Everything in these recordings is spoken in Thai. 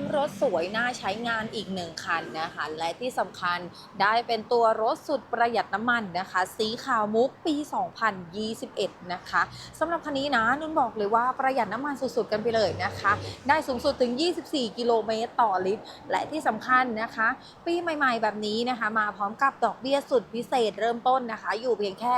งรถสวยน่าใช้งานอีกหนึ่งคันนะคะ และที่สำคัญได้เป็นตัวรถสุดประหยัดน้ำมันนะคะ สีขาวมุกปี 2021 นะคะสำหรับคันนี้นะนุ่นบอกเลยว่าประหยัดน้ำมันสุดๆกันไปเลยนะคะ ได้สูงสุดถึง 24 กิโลเมตรต่อลิตร และที่สำคัญนะคะ ปีใหม่ๆแบบนี้นะคะ มาพร้อมกับดอกเบี้ยสุดพิเศษเริ่มต้นนะคะ อยู่เพียงแค่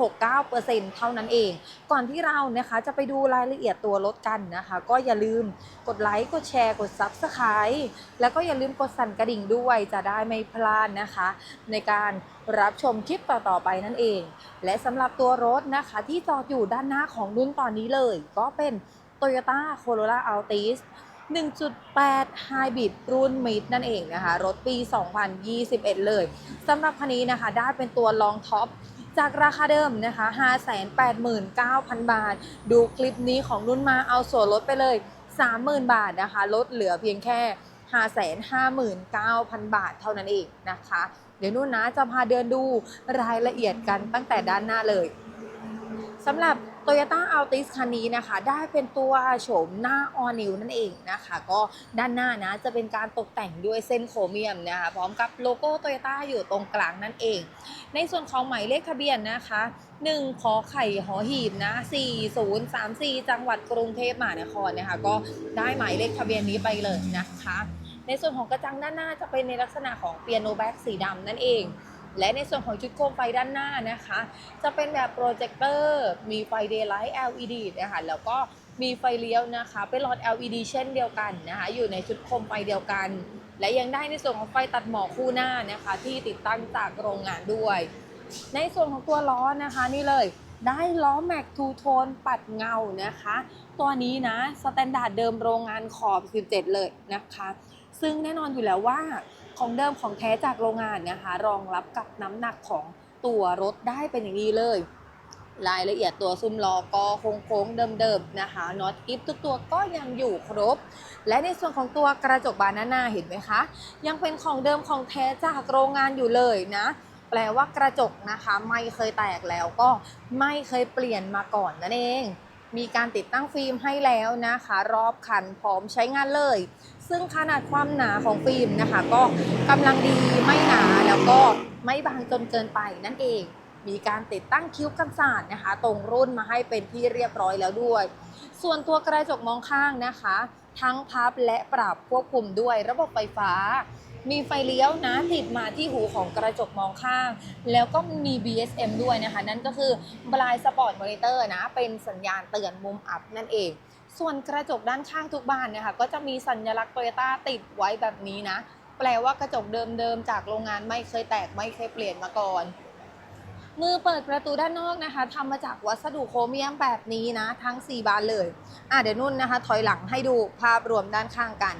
2.69%เท่านั้นเอง ก่อนที่เรานะคะจะไปดูรายละเอียดตัวรถกันนะคะ ก็อย่าลืมกดไลค์กดแชร์กด Subscribe แล้วก็อย่าลืมกดสั่นกระดิ่งด้วยจะได้ไม่พลาดนะคะ ในการรับชมคลิปต่อๆไปนั่นเอง และสำหรับตัวรถนะคะที่จอดอยู่ด้านหน้าของรุ่นตอนนี้เลย ก็เป็น Toyota Corolla Altis 1.8 Hybrid รุ่น Mid นั่นเองนะคะ รถปี 2021 เลยสำหรับคันนี้นะคะ ได้เป็นตัว Long Top จากราคาเดิมนะคะ 589,000 บาท ดูคลิปนี้ของรุ่นมาเอาส่วนลดไปเลย 30,000 บาทนะคะลดเหลือเพียงแค่ 559,000 บาทเท่านั้นเองนะคะ เดี๋ยวนู่นนะจะพาเดินดูรายละเอียดกันตั้งแต่ด้านหน้าเลยสำหรับ Toyota Altis คันนี้นะคะ ได้เป็นตัวโฉมหน้า All New นั่นเองนะคะ ก็ด้านหน้านะจะเป็นการตกแต่งด้วยเส้นโครเมียมนะคะพร้อมกับโลโก้ Toyota อยู่ตรงกลางนั่นเอง ในส่วนของหมายเลขทะเบียนนะคะ1ขอไข่หอหีบนะ 4034 จังหวัดกรุงเทพมหานครนะคะ ก็ได้หมายเลขทะเบียนนี้ไปเลยนะคะ ในส่วนของกระจังด้านหน้าจะเป็นในลักษณะของเปียโนแบ็กสีดำนั่นเอง และในส่วนของชุดโคมไฟด้านหน้านะคะ จะเป็นแบบโปรเจคเตอร์มีไฟ Daylight LED นะคะแล้วก็มีไฟเลี้ยวนะคะ เป็นหลอด LED เช่นเดียวกันนะคะอยู่ในชุดโคมไฟเดียวกัน และยังได้ในส่วนของไฟตัดหมอกคู่หน้านะคะ ที่ติดตั้งจากโรงงานด้วย ในส่วนของตัวล้อนะคะนี่เลยได้ล้อแม็กทูโทนปัดเงานะคะ ตัวนี้นะสแตนดาร์ดเดิมโรงงานขอบ 17 เลยนะคะ ซึ่งแน่นอนอยู่แล้วว่า ของเดิมของแท้จากโรงงานนะคะรองรับกับน้ำหนักของตัวรถได้เป็นอย่างดีเลย รายละเอียดตัวซุ้มล้อก็โค้งๆเดิมๆนะคะน็อตกิฟทุกตัวก็ยังอยู่ครบ และในส่วนของตัวกระจกบานหน้าเห็นไหมคะ ยังเป็นของเดิมของแท้จากโรงงานอยู่เลยนะแปลว่ากระจกนะคะ ไม่เคยแตกแล้วก็ไม่เคยเปลี่ยนมาก่อนนั่นเอง มีการติดตั้งฟิล์มให้แล้วนะคะ รอบคันพร้อมใช้งานเลย ซึ่งขนาดความหนาของฟิล์มนะคะ ก็กำลังดีไม่หนาแล้วก็ไม่บางจนเกินไปนั่นเอง มีการติดตั้งคิ้วกันศาสตร์นะคะ ตรงรุ่นมาให้เป็นที่เรียบร้อยแล้วด้วย ส่วนตัวกระจกมองข้างนะคะ ทั้งพับและปรับควบคุมด้วยระบบไฟฟ้า มีไฟเลี้ยวนะติดมาที่หูของกระจกมองข้าง แล้วก็มี BSM ด้วยนะคะ นั่นก็คือ Blind Spot Monitor นะ เป็นสัญญาณเตือนมุมอับนั่นเอง ส่วนกระจกด้านข้างทุกบานนะคะก็จะมีสัญลักษณ์ Toyota ติดไว้แบบนี้นะ แปลว่ากระจกเดิมๆจากโรงงานไม่เคยแตกไม่เคยเปลี่ยนมาก่อนมือเปิดประตูด้านนอกนะคะทำมาจากวัสดุโครเมียมแบบนี้นะ ทั้ง 4 บานเลย อะเดี๋ยวนุ่นนะคะ ถอยหลังให้ดูภาพรวมด้านข้างกัน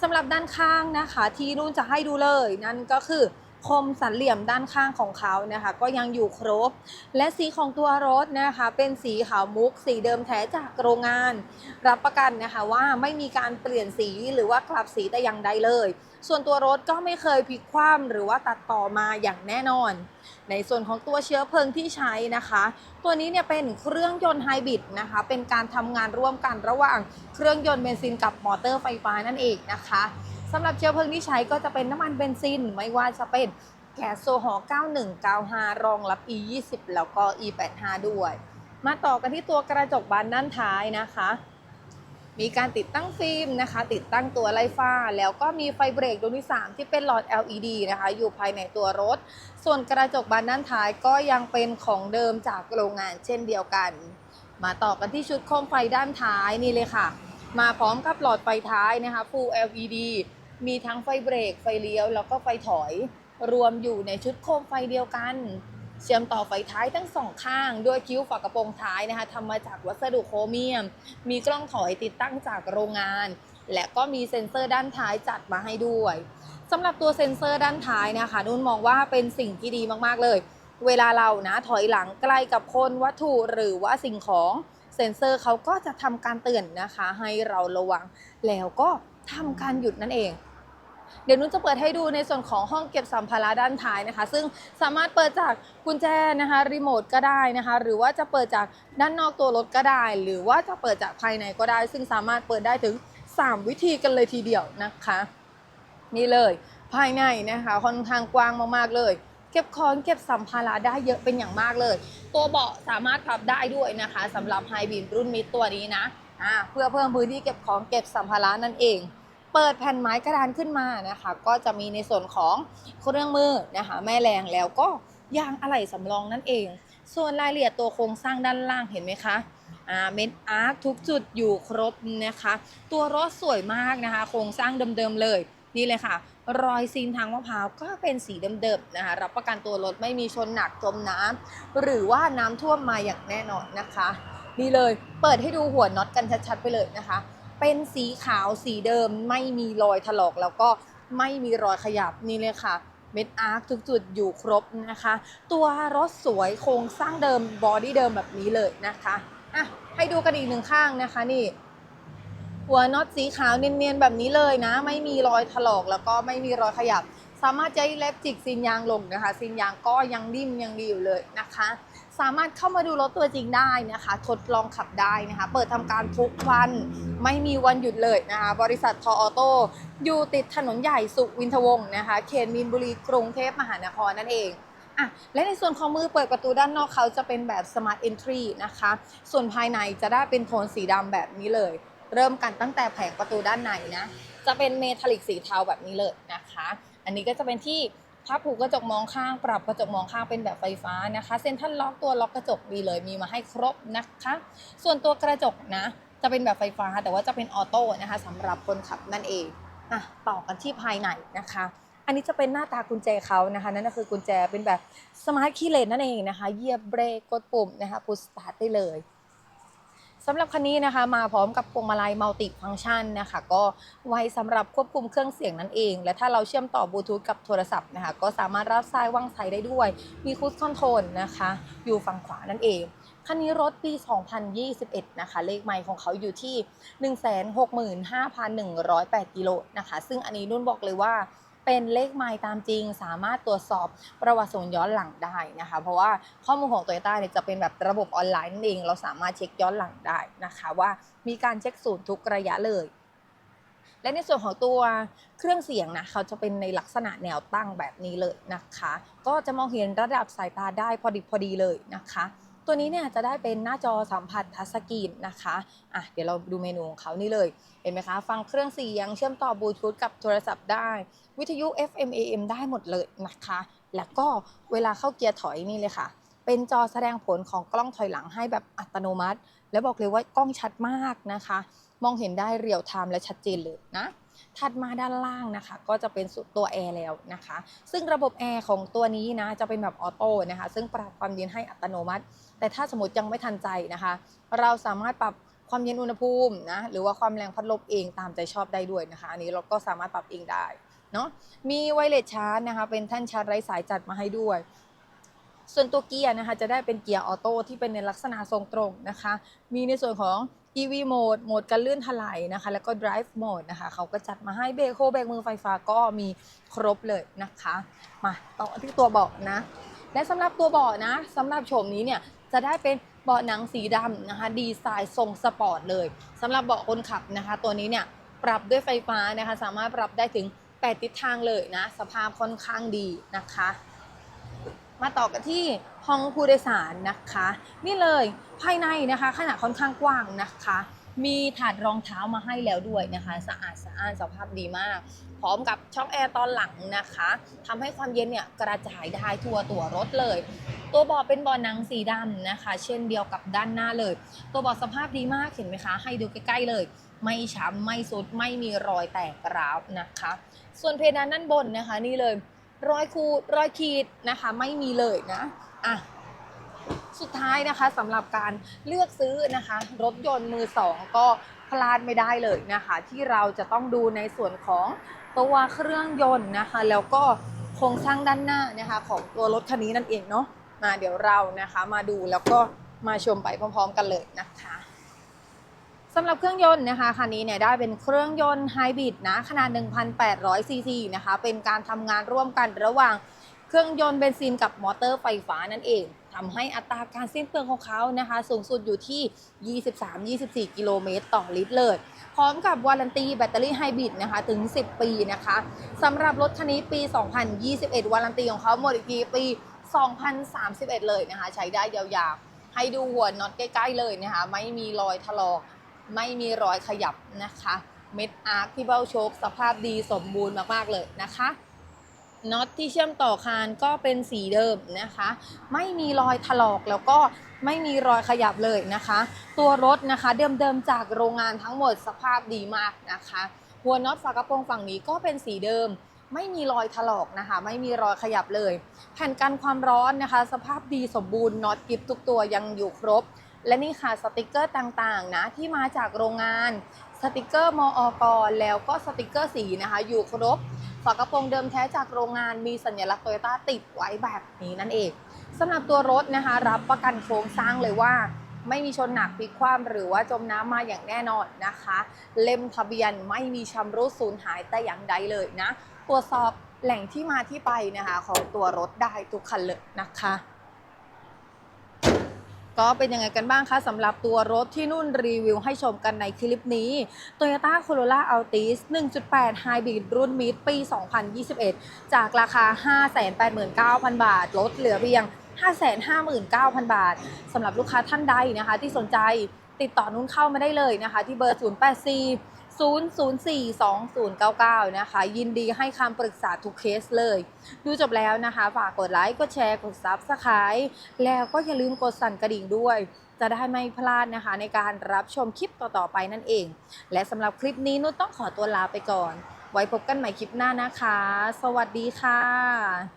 สำหรับด้านข้างนะคะ ที่นุ่นจะให้ดูเลยนั่นก็คือ คมสันเหลี่ยมด้านข้างของเขานะคะ ก็ยังอยู่ครบ และสีของตัวรถนะคะ เป็นสีขาวมุก สีเดิมแท้จากโรงงาน รับประกันนะคะว่าไม่มีการเปลี่ยนสีหรือว่ากลับสีแต่อย่างใดเลย ส่วนตัวรถก็ไม่เคยพลิกคว่ำหรือว่าตัดต่อมาอย่างแน่นอน ในส่วนของตัวเชื้อเพลิงที่ใช้นะคะ ตัวนี้เนี่ยเป็นเครื่องยนต์ไฮบริดนะคะ เป็นการทำงานร่วมกันระหว่างเครื่องยนต์เบนซินกับมอเตอร์ไฟฟ้านั่นเองนะคะ สำหรับเชื้อเพลิงที่ใช้ก็จะเป็นน้ำมันเบนซิน ไม่ว่าจะเป็นแก๊สโซฮอล์9195 รองรับ E20 แล้วก็ E85 ด้วย มาต่อกันที่ตัวกระจกบานด้านท้ายนะคะ มีการติดตั้งฟิล์มนะคะ ติดตั้งตัวไล่ฟ้า แล้วก็มีไฟเบรกดวงที่ 3 ที่เป็นหลอด LED นะคะ อยู่ภายในตัวรถ ส่วนกระจกบานด้านท้ายก็ยังเป็นของเดิมจากโรงงานเช่นเดียวกัน มาต่อกันที่ชุดโคมไฟด้านท้ายนี่เลยค่ะ มาพร้อมกับหลอดไฟท้ายนะคะ Full LED มีทั้งไฟเบรก ไฟเลี้ยว แล้วก็ไฟถอย รวมอยู่ในชุดโคมไฟเดียวกัน เชื่อมต่อไฟท้ายทั้งสองข้าง ด้วยคิ้วฝากระโปรงท้ายนะคะทำมาจากวัสดุโครเมียม มีกล้องถอยติดตั้งจากโรงงาน และก็มีเซ็นเซอร์ด้านท้ายจัดมาให้ด้วยสำหรับตัวเซ็นเซอร์ด้านท้ายนะคะนุ่นมองว่าเป็นสิ่งที่ดีมากๆเลย เวลาเรานะถอยหลังใกล้กับคนวัตถุหรือว่าสิ่งของเซ็นเซอร์เขาก็จะทำการเตือนนะคะ ให้เราระวังแล้วก็ ทำการหยุดนั่นเอง เดี๋ยวนุ้นจะเปิดให้ดูในส่วนของห้องเก็บสัมภาระด้านท้ายนะคะ ซึ่งสามารถเปิดจากกุญแจนะคะรีโมทก็ได้นะคะ หรือว่าจะเปิดจากด้านนอกตัวรถก็ได้ หรือว่าจะเปิดจากภายในก็ได้ ซึ่งสามารถเปิดได้ถึง 3 วิธีกันเลยทีเดียวนะคะ นี่เลยภายในนะคะค่อนข้างกว้างมากๆเลยเก็บของเก็บสัมภาระได้เยอะเป็นอย่างมากเลย ตัวเบาะสามารถปรับได้ด้วยนะคะสำหรับไฮบริดรุ่นมิดตัวนี้นะ เพื่อเพิ่มพื้นที่เก็บของเก็บสัมภาระนั่นเอง เปิดแผ่นไม้กระดานขึ้นมานะคะ ก็จะมีในส่วนของเครื่องมือนะคะแม่แรงแล้วก็ยางอะไหล่สำรองนั่นเอง ส่วนรายละเอียดตัวโครงสร้างด้านล่างเห็นไหมคะเมนอาร์คทุกจุดอยู่ครบนะคะ ตัวรถสวยมากนะคะ โครงสร้างเดิมๆเลยนี่เลยค่ะ รอยซีนทางมะพร้าวก็เป็นสีเดิมๆนะคะ รับประกันตัวรถไม่มีชนหนักจมน้ำหรือว่าน้ำท่วมมาอย่างแน่นอนนะคะ นี่เลย เปิดให้ดูหัวน็อตกันชัดๆไปเลยนะคะ เป็นสีขาวสีเดิมไม่มีรอยถลอกแล้วก็ไม่มีรอยขยับนี่เลยค่ะเม็ดอาร์คทุกจุดอยู่ครบนะคะ ตัวรถสวยโครงสร้างเดิมบอดี้เดิมแบบนี้เลยนะคะอะให้ดูกันอีกหนึ่งข้างนะคะนี่ หัวน็อตสีขาวเนียนๆแบบนี้เลยนะ ไม่มีรอยถลอกแล้วก็ไม่มีรอยขยับ สามารถใช้เล็บจิกซีนยางลงนะคะซีนยางก็ยังนิ่มยังดีอยู่เลยนะคะ สามารถเข้ามาดูรถตัวจริงได้นะคะ ทดลองขับได้นะคะ เปิดทำการทุกวัน ไม่มีวันหยุดเลยนะคะ บริษัททอออโต้อยู่ติดถนนใหญ่สุวินทวงศ์นะคะ เขตมีนบุรีกรุงเทพมหานครนั่นเองอะและในส่วนของมือเปิดประตูด้านนอกเขาจะเป็นแบบ Smart Entry นะคะ ส่วนภายในจะได้เป็นโทนสีดำแบบนี้เลย เริ่มกันตั้งแต่แผงประตูด้านในนะ จะเป็นเมทัลลิกสีเทาแบบนี้เลยนะคะ อันนี้ก็จะเป็นที่ พับผูกกระจกมองข้าง ปรับกระจกมองข้างเป็นแบบไฟฟ้านะคะ เซ็นทรัลล็อกตัวล็อกกระจกมีเลยมีมาให้ครบนะคะ ส่วนตัวกระจกนะ จะเป็นแบบไฟฟ้าแต่ว่าจะเป็นออโต้นะคะสำหรับคนขับนั่นเองอะต่อกันที่ภายในนะคะอันนี้จะเป็นหน้าตากุญแจเขานะคะ นั่นก็คือกุญแจเป็นแบบสมาร์ทคีย์เลนนั่นเองนะคะเหยียบเบรกกดปุ่มนะคะพุชสตาร์ทได้เลย สำหรับคันนี้นะคะมาพร้อมกับพวงมาลัยมัลติฟังก์ชันนะคะก็ไว้สำหรับควบคุมเครื่องเสียงนั่นเอง และถ้าเราเชื่อมต่อบลูทูธกับโทรศัพท์นะคะก็สามารถรับสายว่างสายได้ด้วย มีคูสคอนโทรลนะคะ อยู่ฝั่งขวานั่นเองคันนี้รถปี 2021 นะคะ เลขไมล์ของเขาอยู่ที่ 165,108กิโลนะคะ ซึ่งอันนี้นุ่นบอกเลยว่า เป็นเลขไมล์ตามจริง สามารถตรวจสอบประวัติส่งย้อนหลังได้นะคะ เพราะว่าข้อมูลของ Toyota เนี่ยจะเป็นแบบระบบออนไลน์นั่นเอง เราสามารถเช็คย้อนหลังได้นะคะ ว่ามีการเช็คศูนย์ทุกระยะเลยและในส่วนของตัวเครื่องเสียงนะเขาจะเป็นในลักษณะแนวตั้งแบบนี้เลยนะคะ ก็จะมองเห็นระดับสายตาได้พอดีพอดีเลยนะคะ ตัวนี้เนี่ยจะได้เป็นหน้าจอสัมผัสทัชสกรีนนะคะอะเดี๋ยวเราดูเมนูของเขานี่เลย เห็นไหมคะ ฟังเครื่องเสียง เชื่อมต่อบลูทูธกับโทรศัพท์ได้ วิทยุ FM AM ได้หมดเลยนะคะ แล้วก็เวลาเข้าเกียร์ถอยนี่เลยค่ะ เป็นจอแสดงผลของกล้องถอยหลังให้แบบอัตโนมัติ แล้วบอกเลยว่ากล้องชัดมากนะคะ มองเห็นได้เรียลไทม์และชัดเจนเลยนะ ถัดมาด้านล่างนะคะ ก็จะเป็นสุดตัวแอร์แล้วนะคะ ซึ่งระบบแอร์ของตัวนี้นะจะเป็นแบบออโต้นะคะ ซึ่งปรับความเย็นให้อัตโนมัติ แต่ถ้าสมมติยังไม่ทันใจนะคะ เราสามารถปรับความเย็นอุณหภูมินะหรือว่าความแรงพัดลมเองตามใจชอบได้ด้วยนะคะ อันนี้เราก็สามารถปรับเองได้เนาะมีไวเลสชาร์จนะคะ เป็นแท่นชาร์จไร้สายจัดมาให้ด้วย ส่วนตัวเกียร์นะคะจะได้เป็นเกียร์ออโต้ที่เป็นในลักษณะทรงตรงนะคะ มีในส่วนของ EV mode โหมดการลื่นถลายนะคะ แล้วก็ drive mode นะคะ เขาก็จัดมาให้เบรกโฮเบรกมือไฟฟ้าก็มีครบเลยนะคะ มาต่อที่ตัวเบาะนะ และสำหรับตัวเบาะนะสำหรับโฉมนี้เนี่ยจะได้เป็นเบาะหนังสีดำนะคะ ดีไซน์ทรงสปอร์ตเลยสำหรับเบาะคนขับนะคะ ตัวนี้เนี่ยปรับด้วยไฟฟ้านะคะ สามารถปรับได้ถึง 8 ทิศทางเลยนะ สภาพค่อนข้างดีนะคะ มาต่อกันที่ห้องผู้โดยสารนะคะ นี่เลยภายในนะคะขนาดค่อนข้างกว้างนะคะ มีถาดรองเท้ามาให้แล้วด้วยนะคะ สะอาดสะอ้านสภาพดีมาก พร้อมกับช่องแอร์ตอนหลังนะคะทำให้ความเย็นเนี่ยกระจายได้ทั่วตัวรถเลย ตัวเบาะเป็นเบาะหนังสีดำนะคะ เช่นเดียวกับด้านหน้าเลย ตัวเบาะสภาพดีมากเห็นไหมคะ ให้ดูใกล้ๆเลยไม่ช้ำไม่สุดไม่มีรอยแตกร้าวนะคะ ส่วนเพดานด้านบนนะคะ นี่เลย รอยขูดรอยขีดนะคะไม่มีเลยนะอะสุดท้ายนะคะสำหรับการเลือกซื้อนะคะ รถยนต์มือสองก็พลาดไม่ได้เลยนะคะ ที่เราจะต้องดูในส่วนของตัวเครื่องยนต์นะคะ แล้วก็โครงสร้างด้านหน้านะคะของตัวรถคันนี้นั่นเองเนาะมาเดี๋ยวเรานะคะมาดูแล้วก็มาชมไปพร้อม ๆ กันเลยนะคะ สำหรับเครื่องยนต์นะคะคันนี้เนี่ยได้เป็นเครื่องยนต์ไฮบริดนะขนาด 1,800 ซีซีนะคะ เป็นการทำงานร่วมกันระหว่างเครื่องยนต์เบนซินกับมอเตอร์ไฟฟ้านั่นเองทำให้อัตราการสิ้นเปลืองของเขานะคะ สูงสุดอยู่ที่ 23-24 กิโลเมตรต่อลิตรเลย พร้อมกับวารันตีแบตเตอรี่ไฮบริดนะคะถึง 10 ปีนะคะสำหรับรถคันนี้ปี 2021 วารันตีของเขาหมดอีกทีปี 2031 เลยนะคะ ใช้ได้ยาวๆ ให้ดูหัวน็อตใกล้ๆเลยนะคะ ไม่มีรอยถลอก ไม่มีรอยขยับนะคะ เม็ดอาร์คที่เบ้าโชคสภาพดีสมบูรณ์มากๆเลยนะคะน็อตที่เชื่อมต่อคานก็เป็นสีเดิมนะคะ ไม่มีรอยถลอกแล้วก็ไม่มีรอยขยับเลยนะคะ ตัวรถนะคะเดิมๆจากโรงงานทั้งหมดสภาพดีมากนะคะ หัวน็อตฝากระโปรงฝั่งนี้ก็เป็นสีเดิม ไม่มีรอยถลอกนะคะ ไม่มีรอยขยับเลย แผ่นกันความร้อนนะคะ สภาพดีสมบูรณ์น็อตกิฟทุกตัวยังอยู่ครบ และนี่ค่ะสติกเกอร์ต่างๆนะที่มาจากโรงงานสติกเกอร์มออกแล้วก็สติกเกอร์สีนะคะ อยู่ครบฝากระโปรงเดิมแท้จากโรงงานมีสัญลักษณ์โตโยต้าติดไว้แบบนี้นั่นเองสำหรับตัวรถนะคะ รับประกันโครงสร้างเลยว่า ไม่มีชนหนักพลิกคว่ำหรือว่าจมน้ำมาอย่างแน่นอนนะคะ เล่มทะเบียนไม่มีชำรุดสูญหายแต่อย่างใดเลยนะ ตรวจสอบแหล่งที่มาที่ไปนะคะ ของตัวรถได้ทุกคันเลยนะคะ ก็เป็นยังไงกันบ้างคะสำหรับตัวรถที่นุ่นรีวิวให้ชมกันในคลิปนี้ Toyota Corolla Altis 1.8 Hybrid รุ่นมิดปี 2021 จากราคา 589,000 บาท ลดเหลือเพียง 559,000 บาทสำหรับลูกค้าท่านใดนะคะ ที่สนใจติดต่อนุ่นเข้ามาได้เลยนะคะ ที่เบอร์ 084 0042099 นะคะ ยินดีให้คำปรึกษาทุกเคสเลย ดูจบแล้วนะคะ ฝากกดไลค์ กดแชร์ กด Subscribe แล้วก็อย่าลืมกดสั่นกระดิ่งด้วย จะได้ไม่พลาดนะคะ ในการรับชมคลิปต่อ ๆ ไปนั่นเอง และสำหรับคลิปนี้นุชต้องขอตัวลาไปก่อน ไว้พบกันใหม่คลิปหน้านะคะ สวัสดีค่ะ